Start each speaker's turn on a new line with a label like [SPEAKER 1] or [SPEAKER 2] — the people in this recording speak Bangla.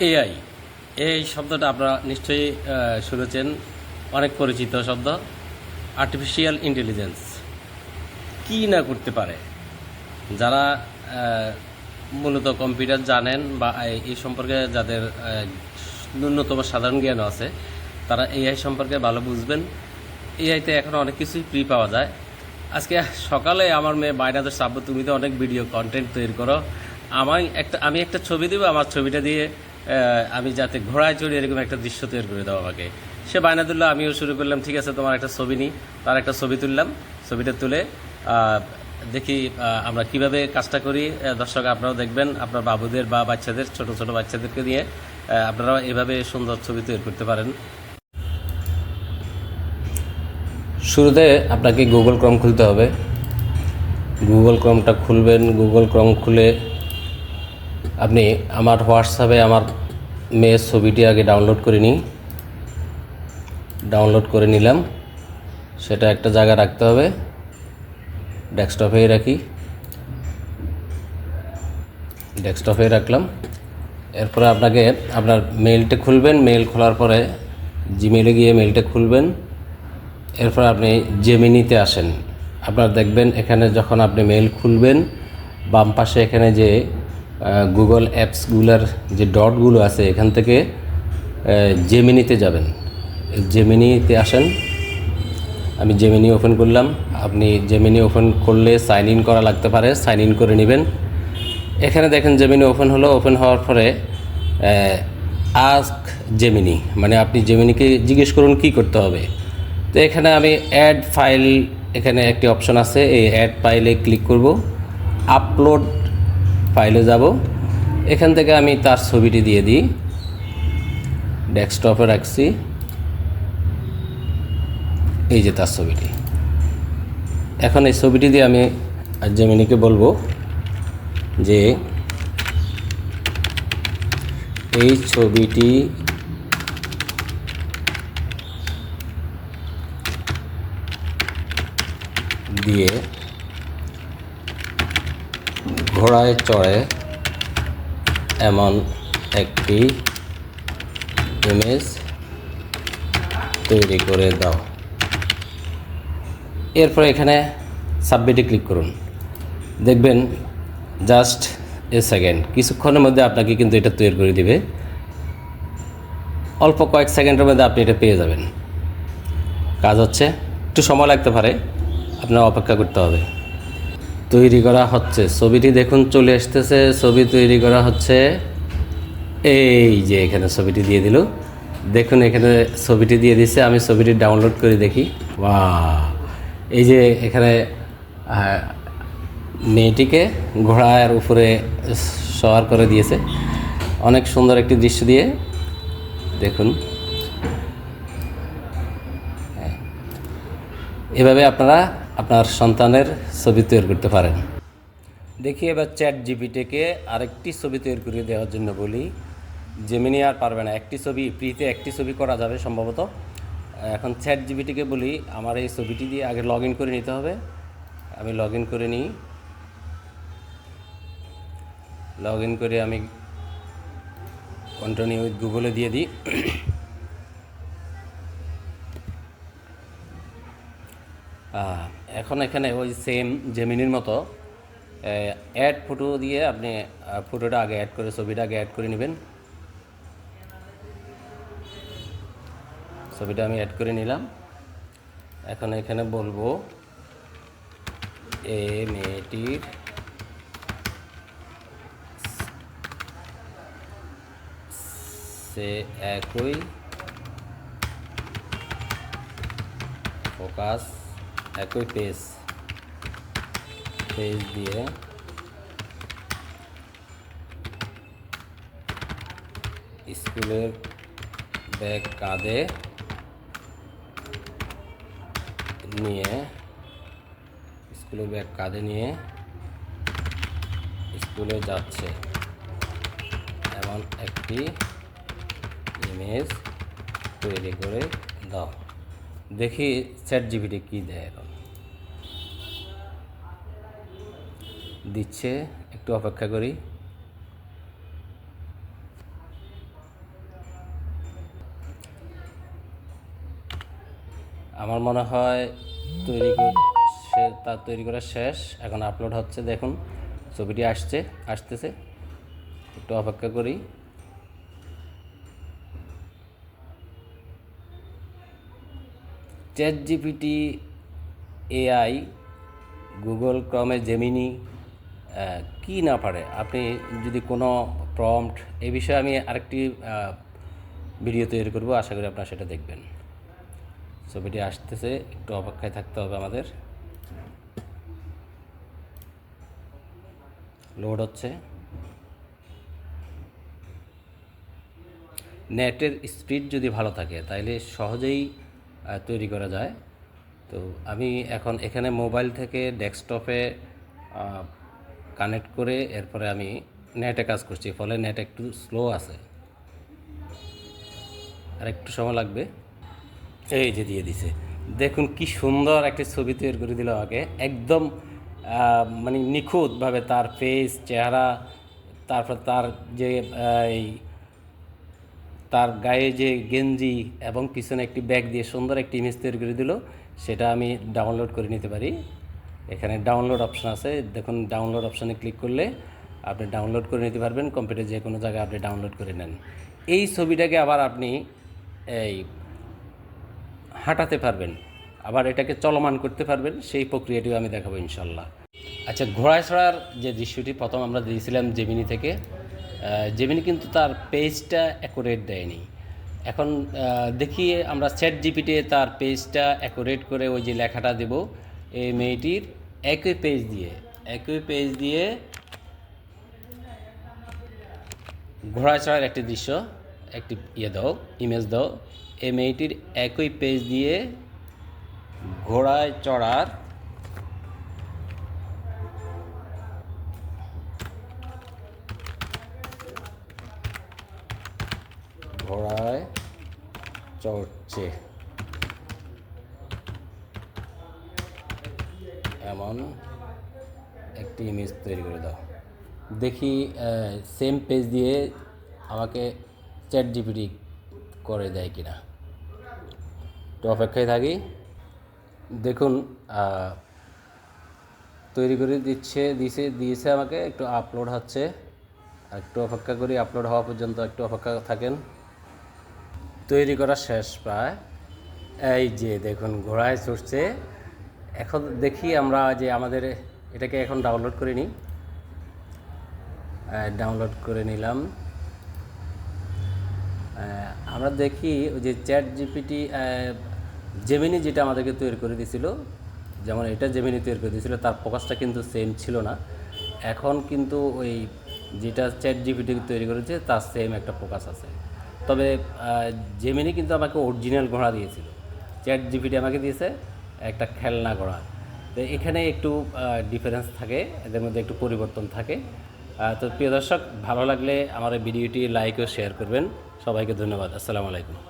[SPEAKER 1] এআই। এই শব্দটা আপনারা নিশ্চয়ই শুনেছেন। অনেক পরিচিত শব্দ। আর্টিফিশিয়াল ইন্টেলিজেন্স কি না করতে পারে? যারা মূলত কম্পিউটার জানেন বা এই- সম্পর্কে যাদের ন্যূনতম সাধারণ জ্ঞান আছে, তারা এআই সম্পর্কে ভালো বুঝবেন। এআইতে এখন অনেক কিছুই ফ্রি পাওয়া যায়। আজকে সকালে আমার মেয়ে বাইনাদের সাব্য, তুমি তো অনেক ভিডিও কন্টেন্ট তৈরি করো। আমায় একটা, আমি একটা ছবি দেবো, আমার ছবিটা দিয়ে আমি যাতে ঘোড়ায় চড়ি এরকম একটা দৃশ্য তৈরি করে দাও আমাকে। সে বায়না তুললো, আমিও শুরু করলাম, ঠিক আছে, তোমার একটা ছবি নিই। তার একটা ছবি তুললাম, ছবিটা তুলে দেখি আমরা কীভাবে কাজটা করি। দর্শক, আপনারাও দেখবেন, আপনার বাবুদের বা বাচ্চাদের, ছোট ছোট বাচ্চাদেরকে নিয়ে আপনারাও এভাবে সুন্দর ছবি তৈরি করতে পারেন। শুরুতে আপনাকে গুগল ক্রম খুলতে হবে। গুগল ক্রমটা খুলবেন গুগল ক্রম খুলে আপনি আমার হোয়াটসঅ্যাপে আমার মেয়ের ছবিটি আগে ডাউনলোড করে নিই ডাউনলোড করে নিলাম। সেটা একটা জায়গা রাখতে হবে। ডেস্কটপেই রাখি। ডেস্কটপে রাখলাম। এরপরে আপনাকে আপনার মেইলটা খুলবেন। মেইল খোলার পরে জিমেলে গিয়ে মেইলটা খুলবেন। এরপর আপনি জেমিনিতে আসেন। আপনার দেখবেন এখানে যখন আপনি মেইল খুলবেন, বাম পাশে এখানে যে গুগল অ্যাপসগুলোর যে ডটগুলো আছে, এখান থেকে জেমিনিতে যাবেন। জেমিনিতে আসেন। আমি জেমিনি ওপেন করলাম। আপনি জেমিনি ওপেন করলে সাইন ইন করা লাগতে পারে। সাইন ইন করে নেবেন। এখানে দেখেন জেমিনি ওপেন হলো। ওপেন হওয়ার পরে আস্ক জেমিনি মানে আপনি জেমিনিকে জিজ্ঞেস করুন কি করতে হবে। তো এখানে আমি অ্যাড ফাইল এখানে একটি অপশন আছে। এই অ্যাড ফাইলে ক্লিক করব। আপলোড ফাইলে যাব। এখান থেকে আমি তার ছবিটি দিয়ে দিই। ডেস্কটপে রাখছি। এই যে তার ছবিটি। এখন এই ছবিটি দিয়ে আমি জেমিনিকে বলব যে, এই ছবিটি দিয়ে ঘোড়ায় চড়ে এমন একটি ইমেজ তৈরি করে দাও। এরপর এখানে সাবমিটে ক্লিক করুন। দেখবেন জাস্ট এ সেকেন্ড। কিছুক্ষণের মধ্যে আপনাকে কিন্তু এটা তৈরি করে দিবে। অল্প কয়েক সেকেন্ডের মধ্যে আপনি এটা পেয়ে যাবেন। কাজ হচ্ছে, একটু সময় লাগতে পারে, আপনার অপেক্ষা করতে হবে। তৈরি করা হচ্ছে। ছবিটি দেখুন, চলে আসতেছে। ছবি তৈরি করা হচ্ছে। এই যে এখানে ছবিটি দিয়ে দিল। দেখুন, এখানে ছবিটি দিয়ে দিচ্ছে আমি ছবিটি ডাউনলোড করে দেখি। বা এই যে এখানে মেয়েটিকে ঘোড়ার উপরে সওয়ার করে দিয়েছে। অনেক সুন্দর একটি দৃশ্য দিয়ে। দেখুন। হ্যাঁ। এভাবে আপনারা আপনার সন্তানের ছবি তৈরি করতে পারেন। দেখি এবার চ্যাট জিপিটিকে আরেকটি ছবি তৈরি করে দেওয়ার জন্য বলি। জেমিনি আর পারবে না। একটি ছবি ফ্রিতে একটি ছবি করা যাবে সম্ভবত। এখন চ্যাট জিপিটিকে বলি আমার এই ছবিটি দিয়ে আগে লগ ইন করে নিতে হবে। আমি লগ ইন করে নিই। লগ ইন করে আমি কন্টিনিউ উইথ গুগলে দিয়ে দিই। আহ, এখন এখানে ওই সেম জেমিনির মতো অ্যাড ফটো দিয়ে আপনি ফটোটা আগে অ্যাড করে, ছবিটা আগে অ্যাড করে নেবেন। ছবিটা আমি অ্যাড করে নিলাম। এখন এখানে বলব এ মেয়েটির সে একই ফোকাস একই পেজ। পেজ দিয়ে স্কুলের ব্যাগ কাঁধে নিয়ে, স্কুলের ব্যাগ কাঁধে নিয়ে স্কুলে যাচ্ছে। এমন একটি ইমেজ তৈরি করে দাও। দেখি চ্যাট জিবিটি কী দেয় এখন। দিচ্ছে, একটু অপেক্ষা করি। আমার মনে হয় তৈরি সে তার তৈরি করা শেষ। এখন আপলোড হচ্ছে, দেখুন, ছবিটি আসছে, আসতেছে। একটু অপেক্ষা করি। চ্যাট জিপিটি এআই, গুগল ক্রমে জেমিনি কি না পারে? আপনি যদি কোনো প্রম্পট এ বিষয়ে আমি আরেকটি ভিডিও তৈরি করব, আশা করি আপনারা সেটা দেখবেন। ছবিটি আসতেছে, একটু অপেক্ষায় থাকতে হবে আমাদের। লোড হচ্ছে। নেটের স্পিড যদি ভালো থাকে, তাইলে সহজেই তৈরি করা যায়। তো আমি এখন এখানে মোবাইল থেকে ডেস্কটপে কানেক্ট করে এরপরে আমি নেটে কাজ করছি, ফলে নেট একটু স্লো আছে। আর একটু সময় লাগবে। এই যে দিয়ে দিছে। দেখুন কি সুন্দর একটি ছবি তৈরি করে দিল আমাকে। একদম মানে নিখুঁতভাবে তার ফেস চেহারা, তারপর তার যে এই তার গায়ে যে গেঞ্জি এবং পিছনে একটি ব্যাগ দিয়ে সুন্দর একটি ইমেজ তৈরি করে দিল, সেটা আমি ডাউনলোড করে নিতে পারি। এখানে ডাউনলোড অপশন আছে। দেখুন ডাউনলোড অপশানে ক্লিক করলে আপনি ডাউনলোড করে নিতে পারবেন। কম্পিউটার যে কোনো জায়গায় আপনি ডাউনলোড করে নেন। এই ছবিটাকে আবার আপনি এই হাঁটাতে পারবেন। আবার এটাকে চলমান করতে পারবেন। সেই প্রক্রিয়াটিও আমি দেখাবো ইনশাল্লাহ। আচ্ছা ঘোড়ায় ছড়ার যে দৃশ্যটি প্রথম আমরা দিয়েছিলাম জেমিনি থেকে জেমিনি কিন্তু তার পেজটা অ্যাকুরেট দেয়নি। এখন দেখি আমরা চ্যাট জিপিতে তার পেজটা অ্যাকুরেট করে ওই যে লেখাটা দেব। এই মেয়েটির একই পেজ দিয়ে, একই পেজ দিয়ে ঘোড়ায় চড়ার একটি দৃশ্য, একটি ইয়ে দাও ইমেজ দাও। এই মেয়েটির একই পেজ দিয়ে ঘোড়ায় চড়ার ঘোড়ায় চড়ছে। এমন একটি ইমেজ তৈরি করে দাও। দেখি সেম পেজ দিয়ে আমাকে চ্যাট জিপিটি করে দেয় কিনা। তো অপেক্ষায় থাকি। দেখুন তৈরি করে দিচ্ছে দিয়েছে দিয়েছে আমাকে, একটু আপলোড হচ্ছে। একটু অপেক্ষা করি আপলোড হওয়া পর্যন্ত একটু অপেক্ষা থাকেন। তৈরি করা শেষ প্রায়। এই যে দেখুন, ঘোড়ায় চড়ছে। এখন দেখি আমরা যে আমাদের এটাকে এখন ডাউনলোড করে নিই। ডাউনলোড করে নিলাম। আমরা দেখি ওই যে চ্যাট জিপিটি জেমিনি যেটা আমাদেরকে তৈরি করে দিয়েছিল। যেমন এটা জেমিনি তৈরি করে দিয়েছিল, তার ফোকাসটা কিন্তু সেম ছিল না। এখন কিন্তু ওই যেটা চ্যাট জিপিটি তৈরি করেছে, তার সেম একটা ফোকাস আছে। তবে জেমিনি কিন্তু আমাকে অরিজিনাল ঘোড়া দিয়েছিল। চ্যাট জিপিটি আমাকে দিয়েছে একটা খেলনা ঘোড়া। তো এখানে একটু ডিফারেন্স থাকে, এদের মধ্যে একটু পরিবর্তন থাকে। তো প্রিয় দর্শক, ভালো লাগলে আমার ভিডিওটি লাইক ও শেয়ার করবেন। সবাইকে ধন্যবাদ। আসসালামু আলাইকুম।